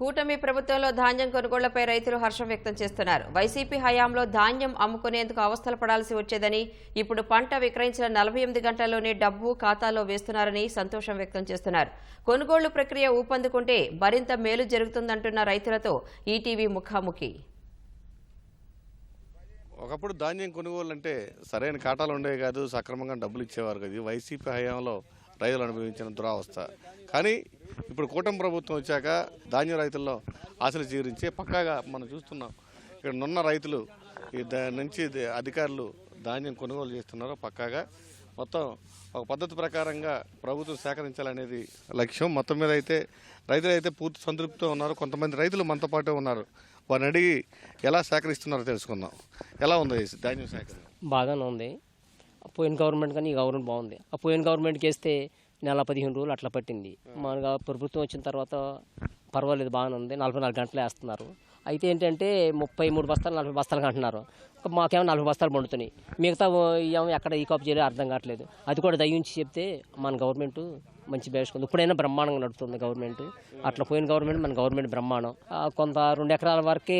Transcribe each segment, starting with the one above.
కూటమి ప్రభుత్వంలో ధాన్యం కొనుగోళ్ళపై రైతులు హర్షం వ్యక్తం చేస్తున్నారు. వైసీపీ హయాంలో ధాన్యం అమ్ముకునేందుకు అవస్థలు పడాల్సి వచ్చేదని ఇప్పుడు పంట విక్రయించిన నలభై ఎనిమిది గంటల్లోనే డబ్బు ఖాతాలో వేస్తున్నారని సంతోషం వ్యక్తం చేస్తున్నారు. కొనుగోళ్ళు ప్రక్రియ ఊపందుకుంటే మరింత మేలు జరుగుతుందంటున్న రైతులతో ఈటీవీ ముఖాముఖి. ఒకప్పుడు ధాన్యం కొనుగోలు అంటే సరైన కాటాలు ఉండేవి కాదు సక్రమంగా డబ్బులు ఇచ్చేవారు కాదు. వైసీపీ హయాంలో రైతులు అనుభవించిన దురావస్థ. కానీ ఇప్పుడు కూటమి ప్రభుత్వం వచ్చాక ధాన్యం రైతుల్లో ఆశలు చీరించి పక్కాగా మనం చూస్తున్నాం. ఇక్కడ నున్న రైతులు ఈ నుంచి అధికారులు ధాన్యం కొనుగోలు చేస్తున్నారు పక్కాగా మొత్తం ఒక పద్ధతి ప్రకారంగా ప్రభుత్వం సేకరించాలనేది లక్ష్యం. మొత్తం మీద అయితే రైతులు అయితే పూర్తి సంతృప్తితో ఉన్నారు. కొంతమంది రైతులు మనతో పాటే ఉన్నారు. వారిని అడిగి ఎలా సేకరిస్తున్నారో తెలుసుకుందాం. ఎలా ఉంది ధాన్యం సేకరణ? బాగానే ఉంది. పోయిన గవర్నమెంట్ కానీ ఈ గవర్నమెంట్ బాగుంది. ఆ పోయిన గవర్నమెంట్కి వేస్తే నెల పదిహేను రోజులు అట్లా పట్టింది. మన గా- ప్రభుత్వం వచ్చిన తర్వాత పర్వాలేదు బాగానే ఉంది. నలభై నాలుగు గంటలు వేస్తున్నారు. అయితే ఏంటంటే ముప్పై మూడు బస్తాలు నలభై బస్తాలు అంటున్నారు. మాకేమో నలభై బస్తాలు పండుతున్నాయి. మిగతా ఏమో ఎక్కడ ఈ కాపు చేయలేదు అర్థం కావట్లేదు. అది కూడా దయించి చెప్తే మన గవర్నమెంట్ మంచి బేసుకుంది. ఇప్పుడైనా బ్రహ్మాండంగా నడుస్తుంది గవర్నమెంట్. అట్లా పోయిన గవర్నమెంట్ మన గవర్నమెంట్ బ్రహ్మాండం. కొంత రెండు ఎకరాల వరకే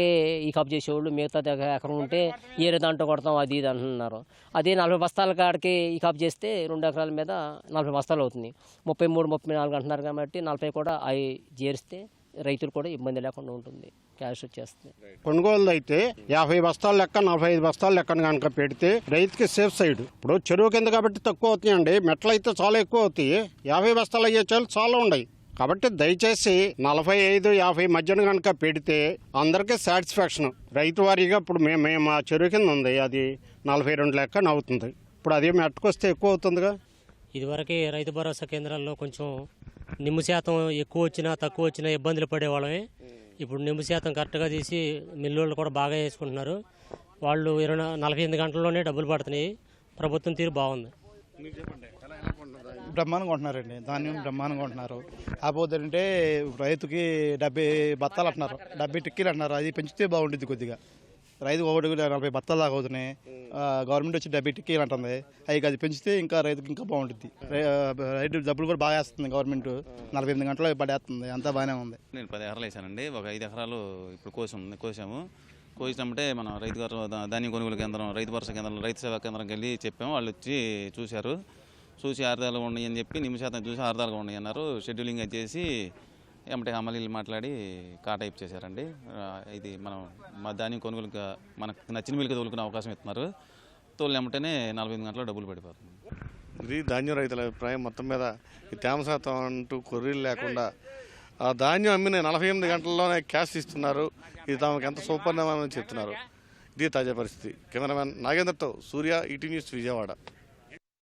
ఈ కాపు చేసేవాళ్ళు మిగతా దగ్గర ఎకరం ఉంటే ఏరే దాంట్లో కొడతాం అది ఇది అంటున్నారు. అదే నలభై బస్తాల కాడికి ఈ కాపు చేస్తే రెండు ఎకరాల మీద నలభై బస్తాలు అవుతుంది. ముప్పై మూడు ముప్పై నాలుగు అంటున్నారు కాబట్టి నలభై కూడా అవి చేరిస్తే రైతులు కూడా ఇబ్బంది లేకుండా ఉంటుంది క్యాష్ వచ్చేస్తుంది. కొనుగోలు అయితే యాభై బస్తాల లెక్క నలభై ఐదు బస్తాల లెక్కన కనుక పెడితే రైతుకి సేఫ్ సైడ్. ఇప్పుడు చెరువు కింద కాబట్టి తక్కువ అవుతాయండి మెట్లు అయితే చాలా ఎక్కువ అవుతాయి. యాభై బస్తాలు అయ్యే చాలు చాలా ఉన్నాయి. కాబట్టి దయచేసి నలభై ఐదు యాభై మధ్యన కనుక పెడితే అందరికీ సాటిస్ఫాక్షన్. రైతు వారీగా ఇప్పుడు మేము మేము మా చెరువు కింద ఉంది. అది నలభై రెండు లెక్కన అవుతుంది ఇప్పుడు అదే మెట్టుకొస్తే ఎక్కువ అవుతుందిగా? ఇదివరకే రైతు భరోసా కేంద్రాల్లో కొంచెం నిమ్ము శాతం ఎక్కువ వచ్చినా తక్కువ వచ్చినా ఇబ్బందులు పడేవాళ్ళమే. ఇప్పుడు నిమ్ము శాతం కరెక్ట్గా తీసి మిల్లుళ్ళు కూడా బాగా వేసుకుంటున్నారు. వాళ్ళు ఇరవై నలభై ఎనిమిది గంటల్లోనే డబ్బులు పడుతున్నాయి. ప్రభుత్వం తీరు బాగుంది. బ్రహ్మాండంగా ఉంటున్నారండి. ధాన్యం బ్రహ్మాండంగా ఉంటున్నారు. కాకపోతే అంటే రైతుకి డెబ్బై బత్తాలు అంటున్నారు. డెబ్బై టిక్కీలు అంటున్నారు. అది పెంచితే బాగుంటుంది కొద్దిగా. రైతు ఒకటి నలభై బత్తాలు దాకా అవుతున్నాయి. గవర్నమెంట్ వచ్చి డెబ్బై టిక్కీలు అంటుంది. అవి అది పెంచితే ఇంకా రైతుకి ఇంకా బాగుంటుంది. రై- రైతు డబ్బులు కూడా బాగా వేస్తుంది గవర్నమెంట్ నలభై ఎనిమిది గంటలు పడేస్తుంది. అంతా బాగానే ఉంది. నేను పది ఎకరాలు వేసానండి. ఒక ఐదు ఎకరాలు ఇప్పుడు కోసం కోసాము. కోసినప్పుడే మన రైతు గారు ధాన్యం కొనుగోలు కేంద్రం రైతు భరోసా కేంద్రం రైతు సేవా కేంద్రంకి వెళ్ళి చెప్పాము. వాళ్ళు వచ్చి చూశారు. చూసి ఆరుదాలు ఉన్నాయి అని చెప్పి నిమిషాతం చూసి ఆరుదాలుగా ఉన్నాయి అన్నారు షెడ్యూలింగ్ వచ్చేసి చేసి అమలీలు మాట్లాడి కాటా ఇచ్చేసారండి ఇది మనం మా ధాన్యం కొనుగోలు మనకు నచ్చిన మిల్కి తోలుకునే అవకాశం ఇస్తున్నారు. తోలు ఎమ్మటేనే నలభై ఎనిమిది డబ్బులు పడిపోతుంది. ఇది ధాన్యం రైతుల అభిప్రాయం మొత్తం మీద ఈ తేమ శాతం అంటూ కొర్రీలు లేకుండా ఆ ధాన్యం అమ్మిన నలభై ఎనిమిది గంటల్లోనే క్యాష్ ఇస్తున్నారు. ఇది తమకు ఎంత సూపర్ణమని చెప్తున్నారు. ఇది తాజా పరిస్థితి. కెమెరామెన్ నాగేంద్రతో సూర్య ఈటీ న్యూస్ విజయవాడ.